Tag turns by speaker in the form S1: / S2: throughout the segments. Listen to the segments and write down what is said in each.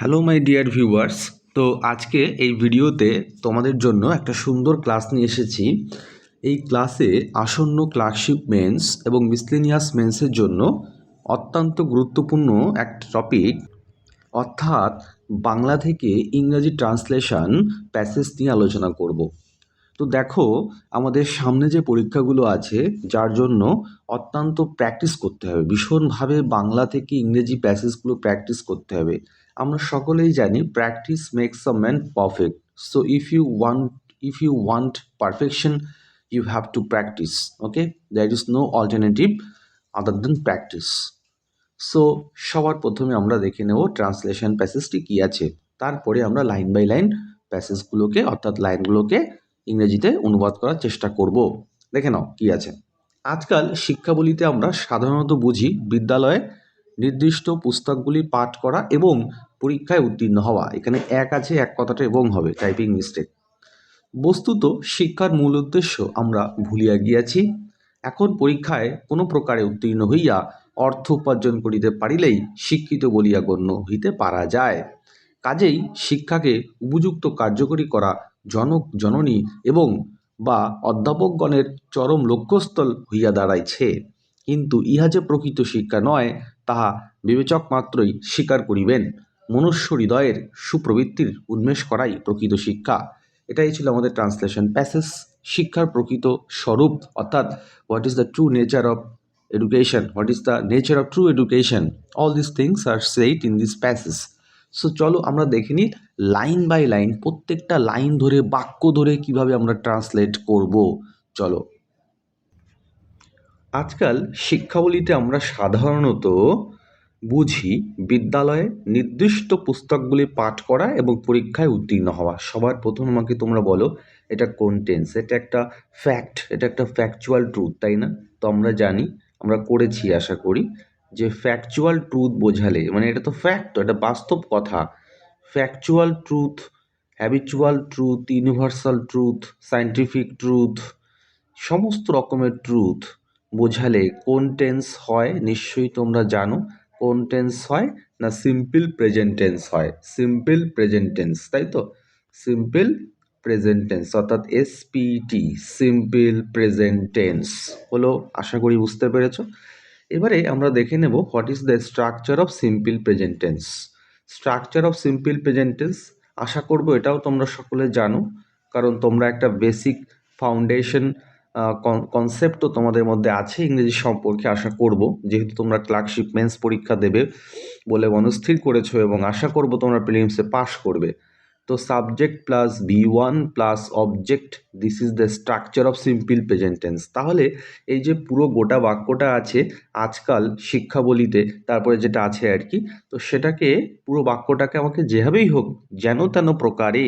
S1: Hello my dear viewers, তো আজকে এই ভিডিওতে তোমাদের জন্য একটা সুন্দর ক্লাস নিয়ে এসেছি। এই ক্লাসে আসন্ন ক্লার্কশিপ মেন্স এবং মিসলেনিয়াস মেন্সের জন্য অত্যন্ত গুরুত্বপূর্ণ একটা টপিক, অর্থাৎ বাংলা থেকে ইংরাজি ট্রান্সলেশন প্যাসেজ নিয়ে আলোচনা করব। তো দেখো, আমাদের সামনে যে পরীক্ষাগুলো আছে, যার জন্য অত্যন্ত প্র্যাকটিস করতে হবে। ভীষণভাবে বাংলা থেকে ইংরেজি প্যাসেজগুলো প্র্যাকটিস করতে হবে। আমরা সকলেই জানি practice makes a man perfect so if you want if you want perfection you have to practise okay there is no alternative other than practice so সবার প্রথমে আমরা দেখে নেব ট্রান্সলেশন প্যাসেজটি কী আছে। তারপরে আমরা লাইন বাই লাইন প্যাসেজগুলোকে অর্থাৎ লাইনগুলোকে ইংরেজিতে অনুবাদ করার চেষ্টা করব। দেখে নাও কী আছে। আজকাল শিক্ষাবলিতে আমরা সাধারণত বুঝি বিদ্যালয়ে নির্দিষ্ট পুস্তকগুলি পাঠ করা এবং পরীক্ষায় উত্তীর্ণ হওয়া। এখানে এক আছে, এক কথাটা এবং হবে টাইপিং মিস্টেক বস্তুত শিক্ষার মূল উদ্দেশ্য আমরা ভুলিয়া গিয়াছি। এখন পরীক্ষায় কোনো প্রকারে উত্তীর্ণ হইয়া অর্থ উপার্জন করিতে পারিলেই শিক্ষিত বলিয়া গণ্য হইতে পারা যায়। কাজেই শিক্ষাকে উপযুক্ত কার্যকরী করা জনক, জননী এবং বা অধ্যাপকগণের চরম লক্ষ্যস্থল হইয়া দাঁড়াইছে। কিন্তু ইহা যে প্রকৃত শিক্ষা নয় তাহা বিবেচক মাত্রই স্বীকার করিবেন। মনুষ্য হৃদয়ের সুপ্রবৃত্তির উন্মেষ করাই প্রকৃত শিক্ষা। এটাই ছিল আমাদের ট্রান্সলেশন প্যাসেজ। শিক্ষার প্রকৃত স্বরূপ, অর্থাৎ what is the true nature of education what is the nature of true education all this things are said in this passage so চলো আমরা দেখে নিই লাইন বাই লাইন, প্রত্যেকটা লাইন ধরে, বাক্য ধরে কীভাবে আমরা ট্রান্সলেট করব। চলো। আজকাল শিক্ষাবলিতে আমরা সাধারণত বুঝি বিদ্যালয়ে নির্দিষ্ট পুস্তকগুলি পাঠ করা এবং পরীক্ষায় উত্তীর্ণ হওয়া। সবার প্রথম আমাকে তোমরা বলো, এটা কোন টেন্স এটা একটা ফ্যাক্ট এটা একটা ফ্যাকচুয়াল ট্রুথ তাই না? তো আমরা জানি, আমরা করেছি আশা করি যে ফ্যাকচুয়াল ট্রুথ বোঝালে মানে এটা তো ফ্যাক্ট এটা বাস্তব কথা। Factual truth habitual truth universal truth scientific truth সমস্ত রকমের ট্রুথ বোঝালে কোন টেন্স হয়, নিশ্চয়ই তোমরা জানো কোন টেন্স হয় না সিম্পল প্রেজেন্ট টেন্স হয়। সিম্পল প্রেজেন্ট টেন্স, তাই তো? সিম্পল প্রেজেন্ট টেন্স, অর্থাৎ এসপিটি সিম্পল প্রেজেন্ট টেন্স হলো, আশা করি বুঝতে পেরেছ? এবারে আমরা দেখে নেব what is the structure of simple present tense. Structure of simple present tense, আশা করব এটাও তোমরা সকলে জানো, কারণ তোমরা একটা বেসিক ফাউন্ডেশন কনসেপ্টও তোমাদের মধ্যে আছে, ইংরেজি সম্পর্কে আশা করব। যেহেতু তোমরা ক্লার্কশিপ মেন্স পরীক্ষা দেবে বলে মনস্থির করেছ এবং আশা করব তোমরা প্রিলিমসে পাশ করবে। তো subject plus B one plus object this is the structure of simple present tense তাহলে এই যে পুরো গোটা বাক্যটা আছে আজকাল শিক্ষা বলিতে তারপরে যেটা আছে আর কি, তো সেটাকে পুরো বাক্যটাকে আমাকে যেভাবেই হোক, যেন তেন প্রকারে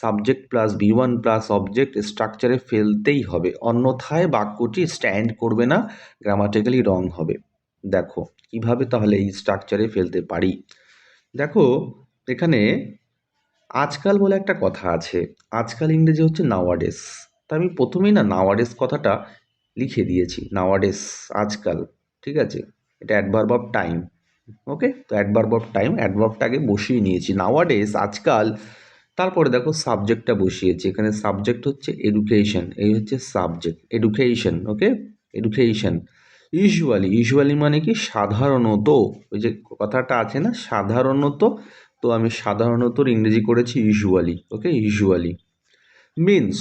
S1: subject plus B one plus object স্ট্রাকচারে ফেলতেই হবে। অন্যথায় বাক্যটি স্ট্যান্ড করবে না গ্রামাটিক্যালি রং হবে। দেখো, কীভাবে তাহলে এই স্ট্রাকচারে ফেলতে পারি? দেখো, এখানে আজকাল বলে একটা কথা আছে, আজকাল ইংরেজি হচ্ছে নাওয়াডেস তা আমি প্রথমেই না নাওয়াডেস কথাটা লিখে দিয়েছি নাওয়াডেস আজকাল, ঠিক আছে? এটা অ্যাডভার্ব অফ টাইম ওকে তো অ্যাডভার্ব অফ টাইম অ্যাডভার্বটাকে বসিয়ে নিয়েছি। নাওয়াডেস আজকাল, তারপরে দেখো সাবজেক্টটা বসিয়েছি। এখানে সাবজেক্ট হচ্ছে এডুকেশন এই হচ্ছে subject education okay education usually usually মানে কি? সাধারণত, ওই যে কথাটা আছে না? সাধারণত তো আমি সাধারণত ইংরেজি করেছি ইউজুয়ালি ওকে ইউজুয়ালি। মিন্স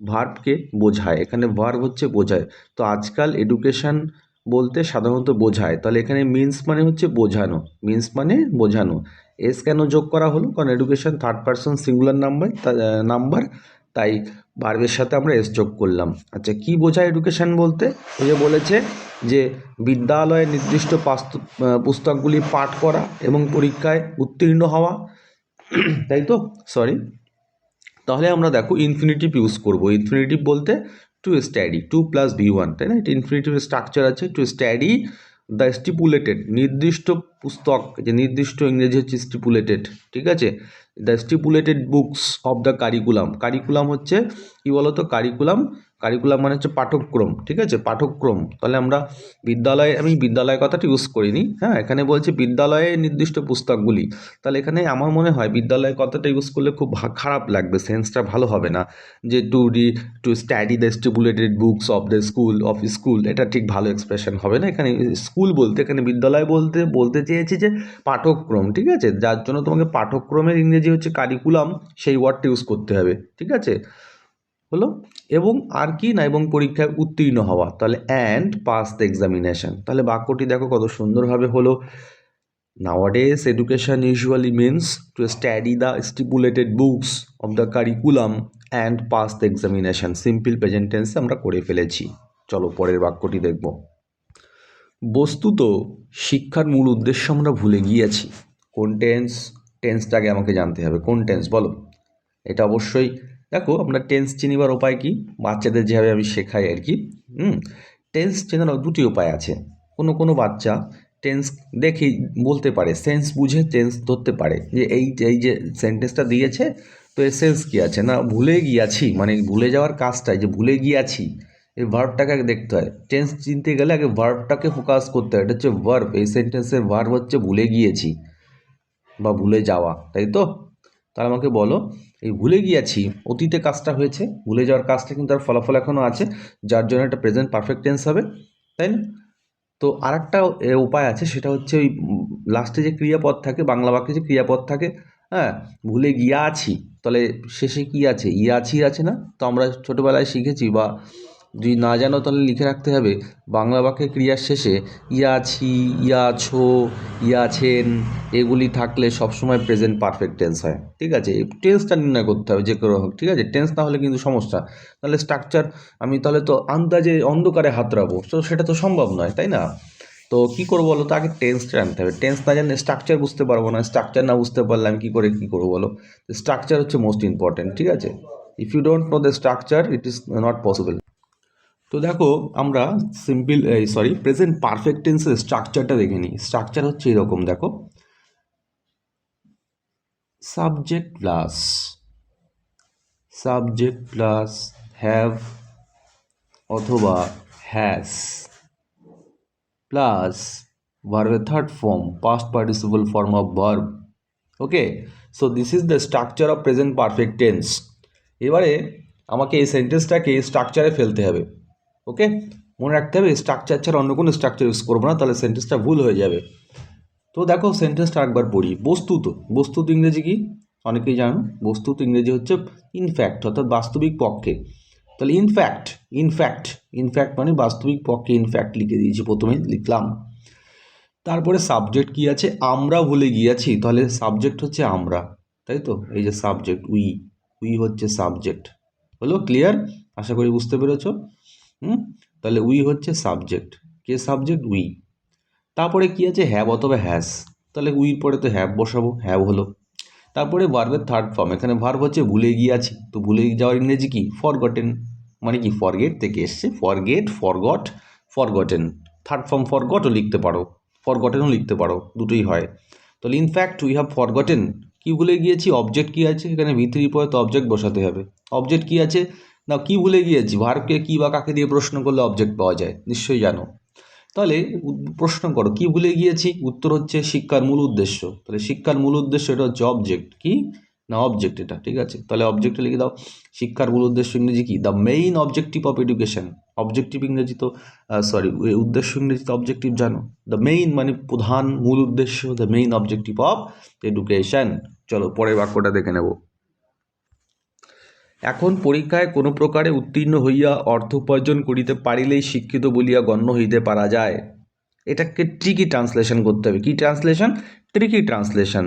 S1: ভার্বকে বোঝায়। এখানে ভার্ব হচ্ছে বোঝায়। তো আজকাল এডুকেশান বলতে সাধারণত বোঝায়। তাহলে এখানে মিন্স মানে হচ্ছে বোঝানো। মিন্স মানে বোঝানো। এস কেন যোগ করা হলো? কারণ education third person singular number number তাই ভার্বের সাথে আমরা এস যোগ করলাম। আচ্ছা কি বোঝায় এডুকেশান বলতে? ওই যে বলেছে যে বিদ্যালয়ে নির্দিষ্ট পুস্তকগুলি পাঠ করা এবং পরীক্ষায় উত্তীর্ণ হওয়া। তাই তো? সরি তাহলে আমরা দেখো ইনফিনিটিভ ইউজ করব। ইনফিনিটিভ বলতে to study to plus V one তাই না? এটা ইনফিনিটিভ স্ট্রাকচার আছে। টু স্টাডি দ্য স্টিপুলেটেড, নির্দিষ্ট পুস্তক, যে নির্দিষ্ট ইংরেজি হচ্ছে স্টিপুলেটেড, ঠিক আছে? The stipulated books of the curriculum curriculum হচ্ছে কী বলতো? কারিকুলাম কারিকুলাম মানে হচ্ছে পাঠ্যক্রম, ঠিক আছে? পাঠ্যক্রম। তাহলে আমরা বিদ্যালয়ে, আমি বিদ্যালয় কথাটা ইউজ করিনি হ্যাঁ? এখানে বলছে বিদ্যালয়ে নির্দিষ্ট পুস্তকগুলি। তাহলে এখানে আমার মনে হয় বিদ্যালয় কথাটা ইউজ করলে খুব খারাপ লাগবে সেন্সটা ভালো হবে না। যে to re to study the stipulated books of the school of school এটা ঠিক ভালো এক্সপ্রেশন হবে না। এখানে স্কুল বলতে, এখানে বিদ্যালয় বলতে বলতে চেয়েছি যে পাঠ্যক্রম, ঠিক আছে? যার জন্য তোমাকে পাঠ্যক্রমের ইংরেজি হচ্ছে কারিকুলাম সেই ওয়ার্ডটা ইউজ করতে হবে, ঠিক আছে? হলো এবং আর কি না এবং পরীক্ষায় উত্তীর্ণ হওয়া। তাহলে অ্যান্ড পাস দ্য এক্সামিনেশন তাহলে বাক্যটি দেখো কত সুন্দরভাবে হলো। Nowadays education usually means to study the stipulated books of the curriculum and pass the examination simple present টেন্সে আমরা করে ফেলেছি। চলো পরের বাক্যটি দেখব। বস্তুত শিক্ষার মূল উদ্দেশ্য আমরা ভুলে গিয়েছি। কোন টেন্স টেন্সটাকে আমাকে জানতে হবে। কোন টেন্স বলো। এটা অবশ্যই দেখো আমরা টেন্স চিনিবার উপায় কি? বাচ্চাদের যেভাবে আমি শেখাই আর কি, হুম? টেন্স চেনার দুটি উপায় আছে। কোনো কোনো বাচ্চা টেন্স দেখেই বলতে পারে সেন্স বুঝে টেন্স ধরতে পারে যে এই এই যে সেন্টেন্সটা দিয়েছে, তো এর সেন্স কী আছে? না, ভুলে গিয়াছি মানে ভুলে যাওয়ার কাজটাই যে ভুলে গিয়াছি, এই ভার্বটাকে আগে দেখতে হয়। টেন্স চিনতে গেলে আগে ভার্বটাকে ফোকাস করতে হয়, এটা হচ্ছে ভার্ব এই সেন্টেন্সের ভার্ব হচ্ছে ভুলে গিয়েছি বা ভুলে যাওয়া, তাই তো? তাহলে আমাকে বলো, এই ভুলে গিয়েছি, অতীতে কাজটা হয়েছে, ভুলে যাওয়ার কাজটা কিন্তু তার ফলাফল এখনও আছে, যার জন্য একটা প্রেজেন্ট পারফেক্ট টেন্স হবে, তাই না? তো আর একটা উপায় আছে, সেটা হচ্ছে ওই লাস্টে যে ক্রিয়াপদ থাকে, বাংলা বাক্যে যে ক্রিয়াপদ থাকে হ্যাঁ ভুলে গিয়া আছি তাহলে শেষে কি আছে? ইয়া আছি আছে না? তো আমরা ছোটোবেলায় শিখেছি বা যদি না জানো তাহলে লিখে রাখতে হবে। বাংলা বাক্যে ক্রিয়ার শেষে ইয়া আছি ইয়া আছো ইয়া আছেন এগুলি থাকলে সবসময় প্রেজেন্ট পারফেক্ট টেন্স হয়। ঠিক আছে? টেন্সটা নির্ণয় করতে হবে, যে কোনো হোক, ঠিক আছে? টেন্স না হলে কিন্তু সমস্যা। তাহলে স্ট্রাকচার আমি তাহলে তো আন্দাজে অন্ধকারে হাত রাখব। তো সেটা তো সম্ভব নয়, তাই না? তো কী করব বলো তো? আগে টেন্সটা জানতে হবে। টেন্স না জানলে স্ট্রাকচার বুঝতে পারব না। স্ট্রাকচার না বুঝতে পারলে আমি কী করে কী করব বলো? স্ট্রাকচার হচ্ছে মোস্ট ইম্পর্টেন্ট ঠিক আছে? If you don't know the structure it is not possible তো দেখো, আমরা সিম্পল সরি প্রেজেন্ট পারফেক্ট টেন্সের স্ট্রাকচারটা দেখে নিই। স্ট্রাকচার হচ্ছে এরকম, দেখো। Subject plus subject plus have অথবা হ্যাস প্লাস ভার্বের third form past participle form of verb okay so this is the structure of present perfect tense এবারে আমাকে এই সেন্টেন্সটাকে স্ট্রাকচারে ফেলতে হবে। ওকে? মনে রাখতে হবে স্ট্রাকচার ছাড়া অন্য কোনো স্ট্রাকচার ইউজ করব না, তাহলে সেন্টেন্সটা ভুল হয়ে যাবে। তো দেখো সেন্টেন্সটা একবার পড়ি। বস্তুত বস্তুত ইংরেজি কি? অনেকেই জানো, বস্তুত ইংরেজি হচ্ছে ইনফ্যাক্ট অর্থাৎ বাস্তবিক পক্ষে। তাহলে ইনফ্যাক্ট ইনফ্যাক্ট ইনফ্যাক্ট মানে বাস্তবিক পক্ষে ইনফ্যাক্ট লিখে দিয়েছি, প্রথমে লিখলাম। তারপরে সাবজেক্ট কি আছে? আমরা ভুলে গিয়েছি, তাহলে সাবজেক্ট হচ্ছে আমরা, তাই তো? এই যে সাবজেক্ট উই উই হচ্ছে সাবজেক্ট হলো ক্লিয়ার আশা করি বুঝতে পেরেছ? হুম? তাহলে উই হচ্ছে সাবজেক্ট। K subject? উই। তারপরে কি আছে? হ্যাব অথবা হ্যাস। তাহলে উইর পরে তো হ্যাব বসাবো হ্যাভ হলো। তারপরে ভার্বের থার্ড ফর্ম এখানে ভার্ব হচ্ছে ভুলে গিয়েছি। তো ভুলে যাওয়ার ইংরেজি কি? ফরগটেন মানে কি? ফরগেট থেকে এসছে। Forget forgot forgotten third form ফরগটও লিখতে পারো। ফরগটেনও লিখতে পারো। দুটোই হয়। তাহলে ইনফ্যাক্ট উই হ্যাভ ফরগটেন কি ভুলে গিয়েছি? অবজেক্ট কি আছে? এখানে ভিতরি পরে তো অবজেক্ট বসাতে হবে। অবজেক্ট কি আছে? না কি ভুলে গিয়েছি? ভার্বকে কি বা কাকে দিয়ে প্রশ্ন করলে অবজেক্ট পাওয়া যায়? নিশ্চয়ই জানো। তাহলে প্রশ্ন করো, কি ভুলে গিয়েছি? উত্তর হচ্ছে শিক্ষার মূল উদ্দেশ্য। তাহলে শিক্ষার মূল উদ্দেশ্য এটা হচ্ছে অবজেক্ট কি? না অবজেক্ট এটা, ঠিক আছে? তাহলে অবজেক্টে লিখে দাও, শিক্ষার মূল উদ্দেশ্য ইংরেজি কি? The main objective of education objective ইংরেজি তো সরি উদ্দেশ্য ইংরেজিতে অবজেক্টিভ জানো? দ্য মেইন মানে প্রধান মূল উদ্দেশ্য the main objective of education চলো, পরের বাক্যটা দেখে নেব। এখন পরীক্ষায় কোনো প্রকারে উত্তীর্ণ হইয়া অর্থ উপার্জন করিতে পারিলেই শিক্ষিত বলিয়া গণ্য হইতে পারা যায়। এটাকে ট্রিকি ট্রান্সলেশন করতে হবে। কি ট্রান্সলেশন ট্রিকি ট্রান্সলেশন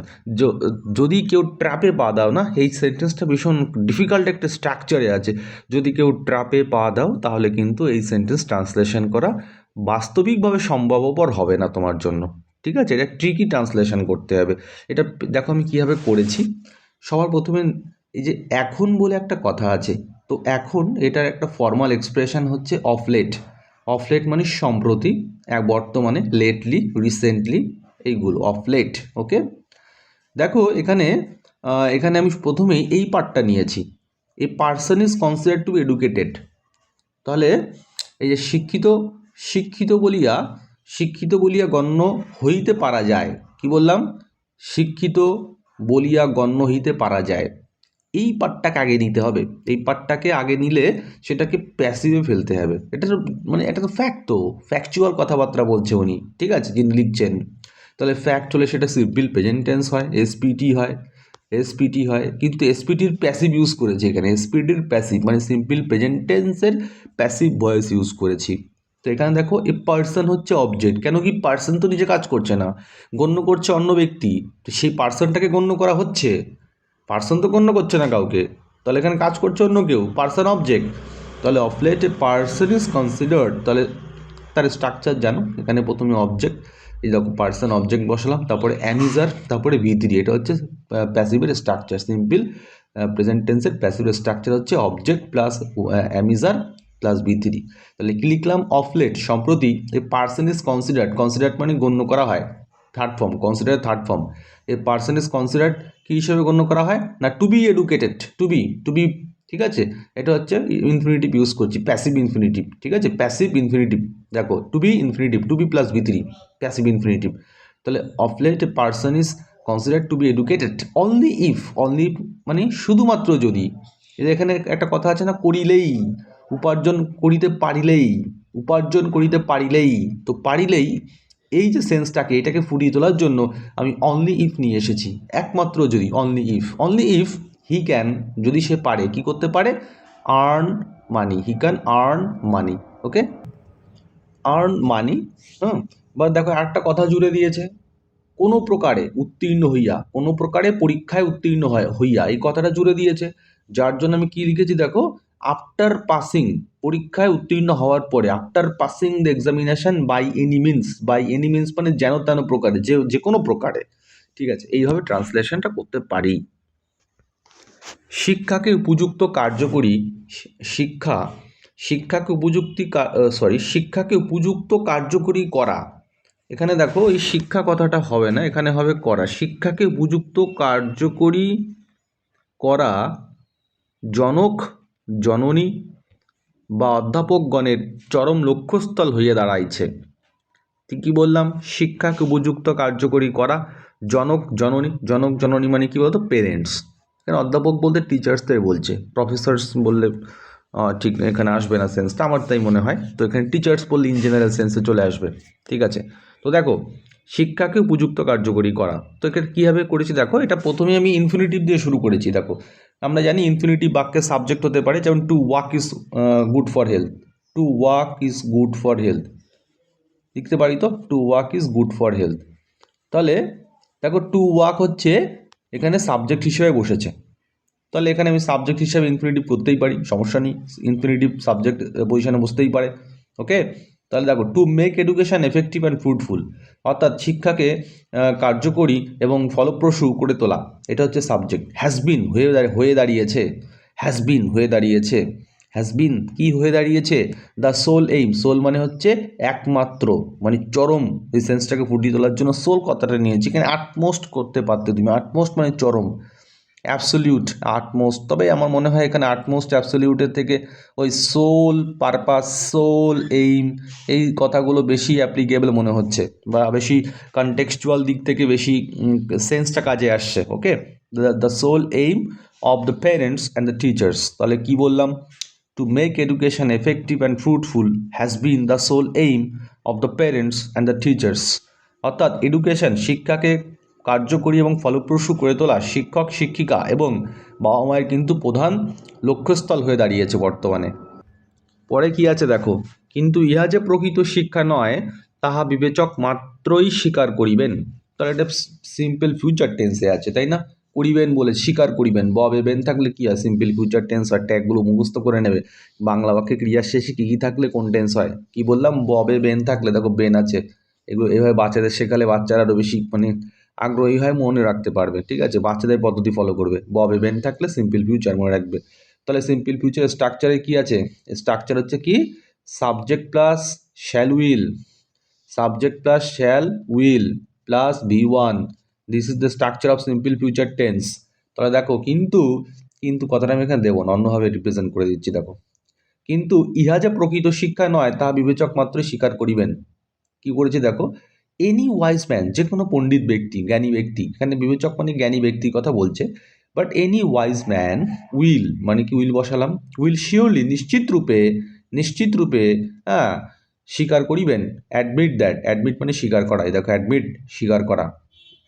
S1: যদি কেউ ট্র্যাপে পা দাও না, এই সেন্টেন্সটা ভীষণ ডিফিকাল্ট একটা স্ট্রাকচারে আছে। যদি কেউ ট্র্যাপে পা দাও, তাহলে কিন্তু এই সেন্টেন্স ট্রান্সলেশন করা বাস্তবিকভাবে সম্ভবপর হবে না তোমার জন্য। ঠিক আছে? এটা ট্রিকি ট্রান্সলেশন করতে হবে। এটা, দেখো আমি কীভাবে করেছি। সবার প্রথমে এই যে এখন বলে একটা কথা আছে, তো এখন এটার একটা ফর্মাল এক্সপ্রেশন হচ্ছে অফলেট অফলেট মানে সম্প্রতি, এক বর্তমানে লেটলি রিসেন্টলি এইগুলো অফলেট ওকে দেখো এখানে এখানে আমি প্রথমেই এই পার্টটা নিয়েছি। A person is consider to educated তাহলে এই যে শিক্ষিত শিক্ষিত বলিয়া শিক্ষিত বলিয়া গণ্য হইতে পারা যায়। কি বললাম? শিক্ষিত বলিয়া গণ্য হইতে পারা যায়। এই পার্টটাকে আগে নিতে হবে। এই পার্টটাকে আগে নিলে সেটাকে প্যাসিভে ফেলতে হবে। এটা তো মানে এটা তো ফ্যাক্ট তো। ফ্যাকচুয়াল কথাবার্তা বলছে উনি, ঠিক আছে? যিনি লিখছেন। তাহলে ফ্যাক্ট হলে সেটা সিম্পল প্রেজেন্ট টেন্স হয় এসপিটি হয় এসপিটি হয়। কিন্তু এসপিটির প্যাসিভ ইউজ করেছি এখানে। এসপিটির প্যাসিভ মানে সিম্পল প্রেজেন্ট টেন্সের প্যাসিভ ভয়েস ইউজ করেছি। তো এখানে দেখো, এ পার্সন হচ্ছে অবজেক্ট কেন কি পার্সন তো নিজে কাজ করছে না। গণ্য করছে অন্য ব্যক্তি। তো সেই পার্সনটাকে গণ্য করা হচ্ছে? পার্সন তো গণ্য করছে না কাউকে। তাহলে এখানে কাজ করছে অন্য কেউ, পার্সন অবজেক্ট তাহলে of late a person is considered তাহলে তার স্ট্রাকচার জানো? এখানে প্রথমে অবজেক্ট এই দেখো পার্সন অবজেক্ট বসালাম, তারপরে অ্যামিজার তারপরে ভি থ্রি এটা হচ্ছে প্যাসিভের স্ট্রাকচার সিম্পল প্রেজেন্ট টেন্সের প্যাসিভের স্ট্রাকচার হচ্ছে object plus am is are plus V three তাহলে কি লিখলাম? অফলেট সম্প্রতি এই পার্সন ইজ কনসিডার্ড কনসিডার্ড মানে গণ্য করা হয়। Third form consider third form a person is considered কী হিসেবে গণ্য করা হয়? না to be educated to be to be ঠিক আছে? এটা হচ্ছে ইনফিনিটিভ ইউজ করছি প্যাসিভ ইনফিনিটিভ ঠিক আছে? প্যাসিভ ইনফিনিটিভ দেখো to be infinitive to be plus B three passive infinitive তাহলে of late a person is consider to be educated only if only মানে শুধুমাত্র যদি এখানে একটা কথা আছে না, করিলেই, উপার্জন করিতে পারিলেই, উপার্জন করিতে পারিলেই, তো পারিলেই এই যে সেন্সটাকে এটাকে ফুটিয়ে তোলার জন্য আমি অনলি ইফ নিয়ে এসেছি। একমাত্র যদি only if only if he can যদি সে পারে, কি করতে পারে? Earn money he can earn money okay earn money hmm? বা দেখো একটা কথা জুড়ে দিয়েছে। কোনো প্রকারে উত্তীর্ণ হইয়া, কোনো প্রকারে পরীক্ষায় উত্তীর্ণ হয় হইয়া, এই কথাটা জুড়ে দিয়েছে। যার জন্য আমি কি লিখেছি দেখো? আফটার পাসিং পরীক্ষায় উত্তীর্ণ হওয়ার পরে after passing the examination by any means by any means মানে যেন তেন প্রকারে, যে যে কোনো প্রকারে। ঠিক আছে? এইভাবে ট্রান্সলেশনটা করতে পারি। শিক্ষাকে উপযুক্ত কার্যকরী শিক্ষা, শিক্ষাকে উপযুক্তি সরি শিক্ষাকে উপযুক্ত কার্যকরী করা। এখানে দেখো, এই শিক্ষা কথাটা হবে না, এখানে হবে করা। শিক্ষাকে উপযুক্ত কার্যকরী করা জনক জননী বা অধ্যাপকগণের চরম লক্ষ্যস্থল হয়ে দাঁড়াইছে। কী বললাম, শিক্ষাকে উপযুক্ত কার্যকরী করা জনক জননী জনক জননী মানে কী বলতো? পেরেন্টস এখানে অধ্যাপক বলতে টিচার্সদের বলছে। প্রফেসর্স বললে ঠিক এখানে আসবে না সেন্সটা আমার তাই মনে হয়। তো এখানে টিচার্স বললে ইন জেনারেল সেন্সে চলে আসবে। ঠিক আছে? তো দেখো, শিক্ষাকে উপযুক্ত কার্যকরী করা। তো এখানে কীভাবে করেছি? দেখো, এটা প্রথমে আমি ইনফিনিটিভ দিয়ে শুরু করেছি। দেখো আমরা জানি ইনফিনিটিভ বাক্যের সাবজেক্ট হতে পারে, যেমন to walk is good for health to walk is good for health লিখতে পারি তো? To walk is good for health তাহলে দেখো টু ওয়াক হচ্ছে এখানে সাবজেক্ট হিসেবে বসেছে, তাহলে এখানে আমি সাবজেক্ট হিসাবে ইনফিনিটিভ করতেই পারি, সমস্যা নেই ইনফিনিটিভ সাবজেক্ট পজিশনে বসতেই পারে ওকে তাহলে দেখো to make education effective and fruitful অর্থাৎ শিক্ষাকে কার্যকরী এবং ফলপ্রসূ করে তোলা, এটা হচ্ছে সাবজেক্ট হ্যাজ বিন হয়ে হয়ে দাঁড়িয়েছে হ্যাজ বিন হয়ে দাঁড়িয়েছে হ্যাজ বিন কি হয়ে দাঁড়িয়েছে? দ্য সোল এইম সোল মানে হচ্ছে একমাত্র মানে চরম, এই সেন্সটাকে ফুটিয়ে তোলার জন্য সোল কথাটা নিয়েছি, এখানে আটমোস্ট করতে পারতে তুমি আটমোস্ট মানে চরম। অ্যাবসলিউট আটমোস্ট তবে আমার মনে হয় এখানে আটমোস্ট অ্যাবসলিউটের থেকে ওই সোল পারপাস সোল এইম এই কথাগুলো বেশি অ্যাপ্লিকেবল মনে হচ্ছে বা বেশি কনটেক্সচুয়াল দিক থেকে বেশি সেন্সটা কাজে আসছে okay the sole aim of the parents and the teachers তাহলে কি বললাম? To make education effective and fruitful has been the sole aim of the parents and the teachers অর্থাৎ এডুকেশন শিক্ষাকে কার্যকরী এবং ফলপ্রসূ করে তোলা শিক্ষক, শিক্ষিকা এবং বাবা মায়ের কিন্তু প্রধান লক্ষ্যস্থল হয়ে দাঁড়িয়েছে বর্তমানে। পরে কি আছে দেখো? কিন্তু ইহা যে প্রকৃত শিক্ষা নয়, তাহা বিবেচক মাত্রই স্বীকার করিবেন। তাহলে এটা সিম্পল ফিউচার টেন্সে আছে, তাই না? করিবেন বলে স্বীকার করিবেন। ববে বেন থাকলে কি হয়? সিম্পল ফিউচার টেন্স আর ট্যাগগুলো মুখস্থ করে নেবে। বাংলা বাক্যে ক্রিয়ার শেষে কী কী থাকলে কোন টেন্স হয়? কি বললাম? ববে বেন থাকলে, দেখো, বেন আছে। এগুলো এভাবে বাচ্চাদের শেখালে বাচ্চারা আরও বেশি মানে আগ্রহী হয়, মনে রাখতে পারবে, ঠিক আছে? বাচ্চাদের পদ্ধতি ফলো করবে। বব বেন থাকলে সিম্পল ফিউচার মনে রাখবে। তাহলে সিম্পল ফিউচারের স্ট্রাকচারে কি আছে? স্ট্রাকচার হচ্ছে কি? Subject plus shall will subject plus shall will plus V one this is the structure of simple future tense তাহলে দেখো, কিন্তু কিন্তু কথাটা আমি এখানে দেবো না, অন্যভাবে রিপ্রেজেন্ট করে দিচ্ছি, দেখো। কিন্তু ইহা যে প্রকৃত শিক্ষা নয়, তা বিবেচক মাত্রই স্বীকার করিবেন। কি করেছে দেখো? এনি ওয়াইজ ম্যান যে কোনো পণ্ডিত ব্যক্তি, জ্ঞানী ব্যক্তি, এখানে বিবেচক মানে জ্ঞানী ব্যক্তির কথা বলছে but any wise man will মানে কি উইল বসালাম? উইল শিওরলি নিশ্চিত রূপে নিশ্চিত রূপে হ্যাঁ স্বীকার করিবেন। অ্যাডমিট দ্যাট অ্যাডমিট মানে স্বীকার করা। এই দেখো অ্যাডমিট স্বীকার করা।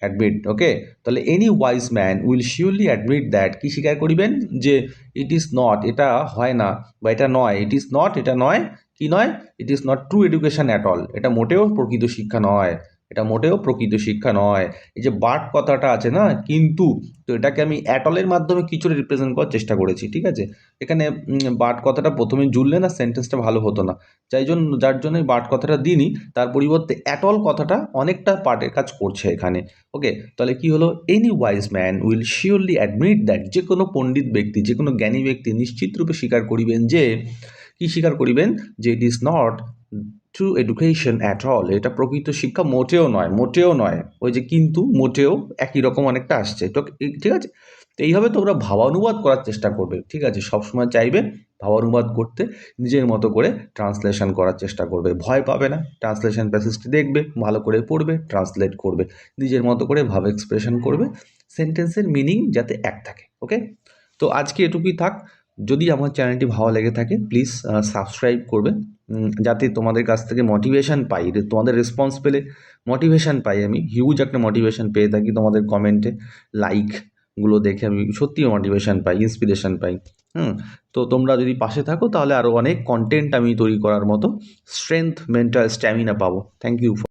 S1: অ্যাডমিট ওকে তাহলে any wise man will surely admit that কি স্বীকার করিবেন? যে ইট ইজ নট এটা হয় না, বা এটা নয় ইট ইজ নট এটা নয় কি নয়? It is not true education at all এটা মোটেও প্রকৃত শিক্ষা নয়। এটা মোটেও প্রকৃত শিক্ষা নয়। এই যে বাট কথাটা আছে না, কিন্তু তো এটাকে আমি অ্যাটলের মাধ্যমে কিছুটা রিপ্রেজেন্ট করার চেষ্টা করেছি, ঠিক আছে? এখানে বাট কথাটা প্রথমে জুড়লে না সেন্টেন্সটা ভালো হতো না। যাই জন্য, যার জন্য বাট কথাটা দিইনি, তার পরিবর্তে অ্যাটল কথাটা অনেকটা পার্টের কাজ করছে এখানে। ওকে তাহলে কি হলো? Any wise man will surely admit that যে কোনো পণ্ডিত ব্যক্তি যে কোনো জ্ঞানী ব্যক্তি নিশ্চিত রূপে স্বীকার করিবেন যে কি স্বীকার করিবেন? যে it is not true education at all এটা প্রকৃত শিক্ষা মোটেও নয় মোটেও নয়। ওই যে কিন্তু মোটেও একই রকম অনেকটা আসছে। তো ঠিক আছে? তো এইভাবে তোমরা ভাবানুবাদ করার চেষ্টা করবে, ঠিক আছে? সবসময় চাইবে ভাবানুবাদ করতে, নিজের মতো করে ট্রান্সলেশন করার চেষ্টা করবে। ভয় পাবে না। ট্রান্সলেশন প্যাসেজটি দেখবে, ভালো করে পড়বে, ট্রান্সলেট করবে। নিজের মতো করে ভাব এক্সপ্রেশন করবে। সেন্টেন্সের মিনিং যাতে এক থাকে, ওকে? তো আজকে এটুকুই থাক। যদি আমার চ্যানেলটি ভালো লেগে থাকে প্লিজ সাবস্ক্রাইব করবে। যাতে তোমাদের কাছ থেকে মোটিভেশন পাই তোমাদের রেসপন্স পেলে মোটিভেশন পাই আমি। হিউজ একটা মোটিভেশন পেয়ে থাকি তোমাদের কমেন্টে লাইকগুলো দেখে আমি সত্যি মোটিভেশন পাই ইন্সপিরেশন পাই। হুম, তো তোমরা যদি পাশে থাকো, তাহলে আরও অনেক কন্টেন্ট আমি তৈরি করার মতো স্ট্রেংথ মেন্টাল স্ট্যামিনা পাবো। Thank you